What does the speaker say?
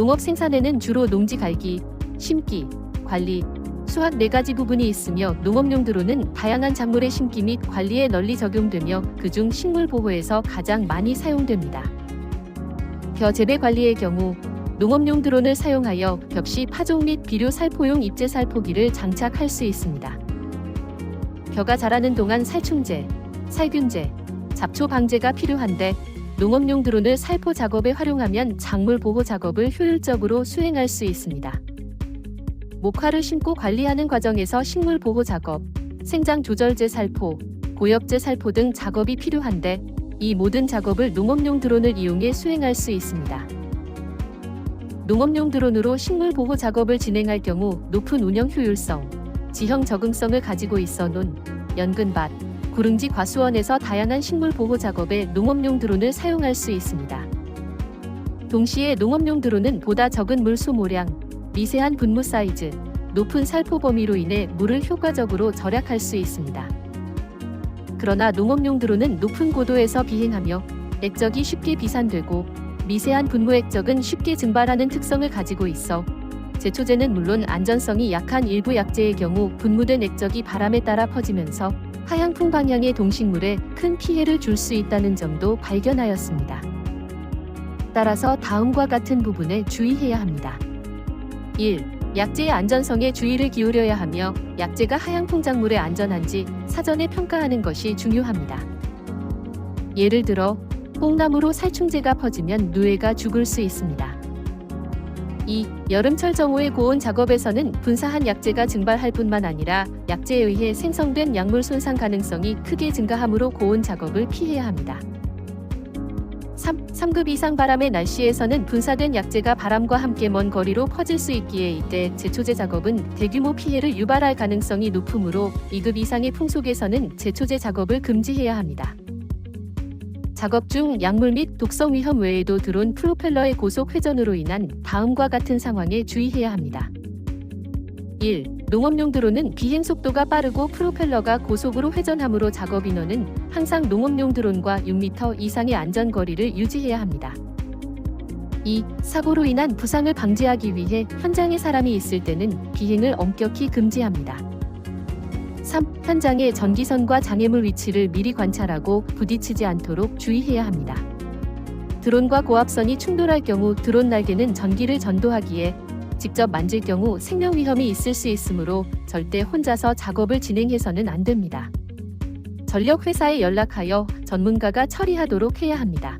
농업 생산에는 주로 농지 갈기, 심기, 관리, 수확 네 가지 부분이 있으며 농업용 드론은 다양한 작물의 심기 및 관리에 널리 적용되며 그중 식물 보호에서 가장 많이 사용됩니다. 벼 재배 관리의 경우 농업용 드론을 사용하여 벽시 파종 및 비료 살포용 입재 살포기를 장착할 수 있습니다. 벼가 자라는 동안 살충제, 살균제, 잡초 방제가 필요한데 농업용 드론을 살포 작업에 활용하면 작물 보호 작업을 효율적으로 수행할 수 있습니다. 목화를 심고 관리하는 과정에서 식물 보호 작업, 생장 조절제 살포, 고엽제 살포 등 작업이 필요한데 이 모든 작업을 농업용 드론을 이용해 수행할 수 있습니다. 농업용 드론으로 식물 보호 작업을 진행할 경우 높은 운영 효율성, 지형 적응성을 가지고 있어 논, 연근밭, 구릉지 과수원에서 다양한 식물 보호 작업에 농업용 드론을 사용할 수 있습니다. 동시에 농업용 드론은 보다 적은 물 소모량, 미세한 분무 사이즈, 높은 살포 범위로 인해 물을 효과적으로 절약할 수 있습니다. 그러나 농업용 드론은 높은 고도에서 비행하며 액적이 쉽게 비산되고 미세한 분무 액적은 쉽게 증발하는 특성을 가지고 있어 제초제는 물론 안전성이 약한 일부 약제의 경우 분무된 액적이 바람에 따라 퍼지면서 하향풍 방향의 동식물에 큰 피해를 줄 수 있다는 점도 발견하였습니다. 따라서 다음과 같은 부분에 주의해야 합니다. 1. 약제의 안전성에 주의를 기울여야 하며 약제가 하향풍 작물에 안전한지 사전에 평가하는 것이 중요합니다. 예를 들어 뽕나무로 살충제가 퍼지면 누에가 죽을 수 있습니다. 2. 여름철 정오의 고온 작업에서는 분사한 약제가 증발할 뿐만 아니라 약제에 의해 생성된 약물 손상 가능성이 크게 증가하므로 고온 작업을 피해야 합니다. 3. 3급 이상 바람의 날씨에서는 분사된 약제가 바람과 함께 먼 거리로 퍼질 수 있기에 이때 제초제 작업은 대규모 피해를 유발할 가능성이 높으므로 2급 이상의 풍속에서는 제초제 작업을 금지해야 합니다. 작업 중 약물 및 독성 위험 외에도 드론 프로펠러의 고속 회전으로 인한 다음과 같은 상황에 주의해야 합니다. 1. 농업용 드론은 비행 속도가 빠르고 프로펠러가 고속으로 회전하므로 작업 인원은 항상 농업용 드론과 6m 이상의 안전 거리를 유지해야 합니다. 2. 사고로 인한 부상을 방지하기 위해 현장에 사람이 있을 때는 비행을 엄격히 금지합니다. 3. 현장의 전기선과 장애물 위치를 미리 관찰하고 부딪히지 않도록 주의해야 합니다. 드론과 고압선이 충돌할 경우 드론 날개는 전기를 전도하기에 직접 만질 경우 생명 위험이 있을 수 있으므로 절대 혼자서 작업을 진행해서는 안 됩니다. 전력 회사에 연락하여 전문가가 처리하도록 해야 합니다.